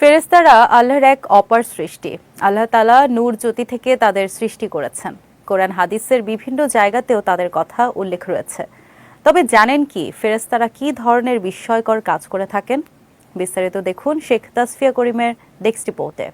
ফেরেস্তারা আল্লাহর এক অপার সৃষ্টি। আল্লাহ তালা নূর জ্যোতি থেকে তাদের সৃষ্টি করেছেন। কোরআন, হাদিসের বিভিন্ন জায়গাতেও তাদের কথা উল্লেখ রয়েছে। তবে জানেন কি ফেরেস্তারা কি ধরনের বিস্ময়কর কাজ করে থাকেন? বিস্তারিত দেখুন শেখ তাসফিয়া করিমের ডেস্ক রিপোর্টে।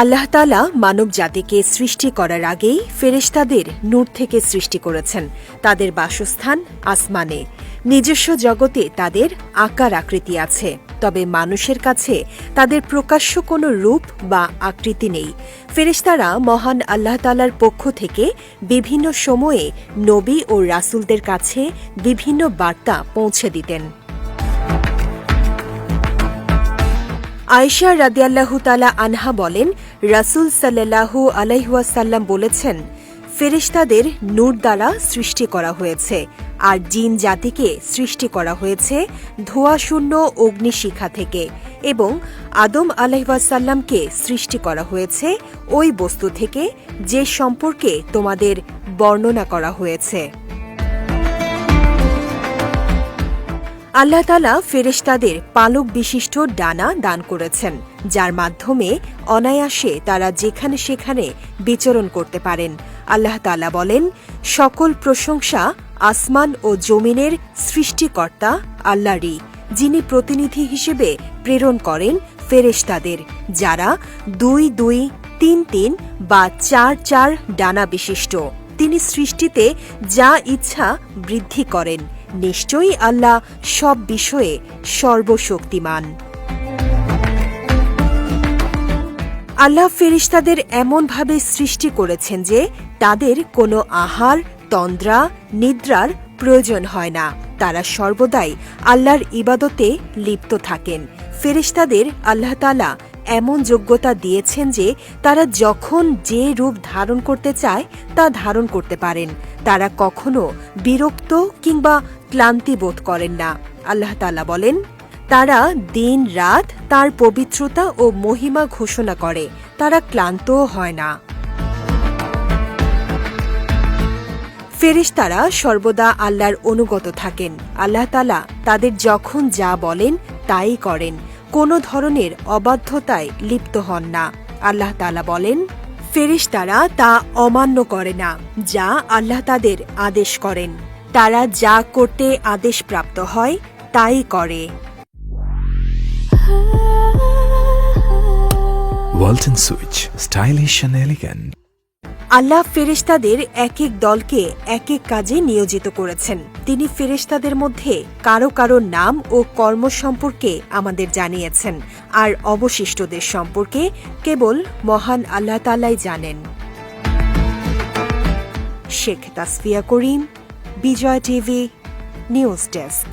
আল্লাহ তালা মানব জাতিকে সৃষ্টি করার আগেই ফেরেশতাদের নূর থেকে সৃষ্টি করেছেন। তাদের বাসস্থান আসমানে। নিজস্ব জগতে তাদের আকার আকৃতি আছে। তবে মানুষের কাছে তাদের প্রকাশ্য কোনো রূপ বা আকৃতি নেই। ফেরেশতারা মহান আল্লাহ তালার পক্ষ থেকে বিভিন্ন সময়ে নবী ও রাসূলদের কাছে বিভিন্ন বার্তা পৌঁছে দিতেন। আয়েশা রাদিয়াল্লাহু তালা আনহা বলেন, রাসূল সাল্লাল্লাহু আলাইহুয়াসাল্লাম বলেছেন ফেরেশতাদের নূর দ্বারা সৃষ্টি করা হয়েছে আর জিন জাতিকে সৃষ্টি করা হয়েছে ধোঁয়াশূন্য অগ্নিশিখা থেকে এবং আদম আলাইহাসাল্লামকে সৃষ্টি করা হয়েছে ওই বস্তু থেকে যে সম্পর্কে তোমাদের বর্ণনা করা হয়েছে। আল্লাহ তালা ফেরেশতাদের পালক বিশিষ্ট ডানা দান করেছেন, যার মাধ্যমে অনায়াসে তারা যেখানে সেখানে বিচরণ করতে পারেন। আল্লাহ তালা বলেন, সকল প্রশংসা আসমান ও জমিনের সৃষ্টিকর্তা আল্লাহরই, যিনি প্রতিনিধি হিসেবে প্রেরণ করেন ফেরেশতাদের, যারা দুই দুই তিন তিন বা চার চার ডানা বিশিষ্ট। তিনি সৃষ্টিতে যা ইচ্ছা বৃদ্ধি করেন। নিশ্চয়ই আল্লাহ সব বিষয়ে সর্বশক্তিমান। আল্লাহ ফেরিস্তাদের এমনভাবে সৃষ্টি করেছেন যে তাদের কোনো আহার, তন্দ্রা, নিদ্রার প্রয়োজন হয় না। তারা সর্বদাই আল্লাহর ইবাদতে লিপ্ত থাকেন। ফেরিস্তাদের আল্লাহ তালা এমন যোগ্যতা দিয়েছেন যে তারা যখন যে রূপ ধারণ করতে চায়, তা ধারণ করতে পারেন। তারা কখনো বিরক্ত কিংবা ক্লান্তি বোধ করেন না। আল্লাহ তালা বলেন তারা দিন রাত তার পবিত্রতা ও মহিমা ঘোষণা করে। তারা ক্লান্তও হয় না। ফেরেশতারা সর্বদা আল্লাহর অনুগত থাকেন। আল্লাহ তালা তাদের যখন যা বলেন তাই করেন। কোনো ধরনের অবাধ্যতায় লিপ্ত হন না। আল্লাহ তালা বলেন, ফেরেশতারা তা অমান্য করে না, যা আল্লাহ তাদের আদেশ করেন। তারা যা করতে আদেশপ্রাপ্ত হয় তাই করে। Walton Switch, stylish and elegant. আল্লাহ ফেরেশতাদের এক এক দলকে এক এক কাজে নিয়োজিত করেছেন। তিনি ফেরেশতাদের মধ্যে কারও কারও নাম ও কর্ম সম্পর্কে আমাদের জানিয়েছেন। আর অবশিষ্টদের সম্পর্কে কেবল মহান আল্লাহ তালাই জানেন। Sheikh Tasfia Karim Bijoy TV news desk.